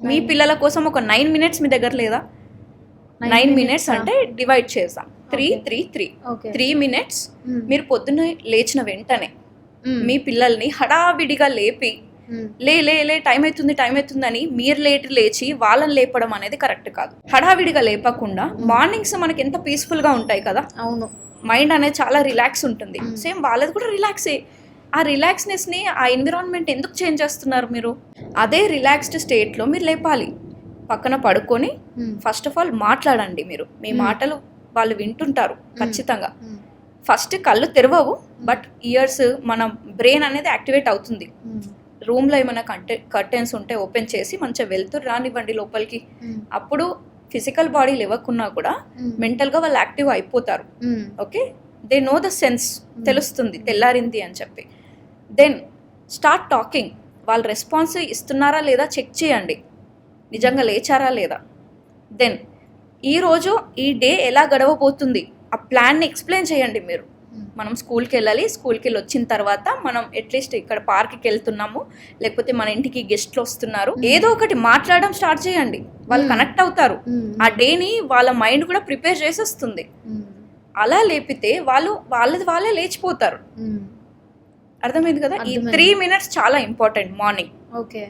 మీ పిల్లల కోసం ఒక నైన్ మినిట్స్ మీ దగ్గర లేదా నైన్ మినిట్స్? అంటే డివైడ్ చేసాం three. Three three three minutes. మీరు పొద్దున్న లేచిన వెంటనే మ్మ్. మీ పిల్లల్ని హడావిడిగా లేపి మ్మ్. లే లే లే టైం అవుతుంది టైం అవుతుందని మీరు లేట్ లేచి వాళ్ళని లేపడం అనేది కరెక్ట్ కాదు హడావిడిగా లేపకుండా మార్నింగ్స్ మనకి ఎంత పీస్ఫుల్గా ఉంటాయి కదా అవును మైండ్ అనేది చాలా రిలాక్స్ ఉంటుంది. సేమ్ వాళ్ళది కూడా రిలాక్సే ఆ రిలాక్స్నెస్ని ఆ ఎన్విరాన్మెంట్ ఎందుకు చేంజ్ చేస్తున్నారు మీరు అదే రిలాక్స్డ్ స్టేట్లో మీరు లేపాలి పక్కన పడుకొని. ఫస్ట్ ఆఫ్ ఆల్ మాట్లాడండి మీరు మీ. మాటలు వాళ్ళు వింటుంటారు ఖచ్చితంగా. ఫస్ట్ కళ్ళు తెరవవు బట్ ఇయర్స్ మన బ్రెయిన్ అనేది యాక్టివేట్ అవుతుంది. రూమ్లో ఏమైనా కంటె కర్టెన్స్ ఉంటే ఓపెన్ చేసి మంచిగా వెళ్తూ రానివ్వండి లోపలికి. అప్పుడు ఫిజికల్ బాడీ లేవకున్నా కూడా. మెంటల్గా వాళ్ళు యాక్టివ్ అయిపోతారు. Okay they know the sense తెలుస్తుంది తెల్లారింది అని చెప్పి దెన్ స్టార్ట్ టాకింగ్ వాళ్ళు రెస్పాన్స్ ఇస్తున్నారా లేదా చెక్ చేయండి నిజంగా లేచారా లేదా దెన్ ఈరోజు ఈ డే ఎలా గడవబోతుంది ఆ ప్లాన్ని ఎక్స్ప్లెయిన్ చేయండి మీరు. మనం స్కూల్కి వెళ్ళాలి స్కూల్కి వెళ్ళి వచ్చిన తర్వాత మనం అట్లీస్ట్ ఇక్కడ పార్క్కి వెళ్తున్నాము లేకపోతే మన ఇంటికి గెస్ట్లు వస్తున్నారు ఏదో ఒకటి మాట్లాడడం స్టార్ట్ చేయండి వాళ్ళు Hmm. కనెక్ట్ అవుతారు మ్మ్. ఆ డేని వాళ్ళ మైండ్ కూడా ప్రిపేర్ చేసేస్తుంది. అలా లేపితే వాళ్ళు వాళ్ళది వాళ్ళే లేచిపోతారు. అర్థమైంది కదా? ఈ. త్రీ మినిట్స్ చాలా ఇంపార్టెంట్ మార్నింగ్ ఓకే.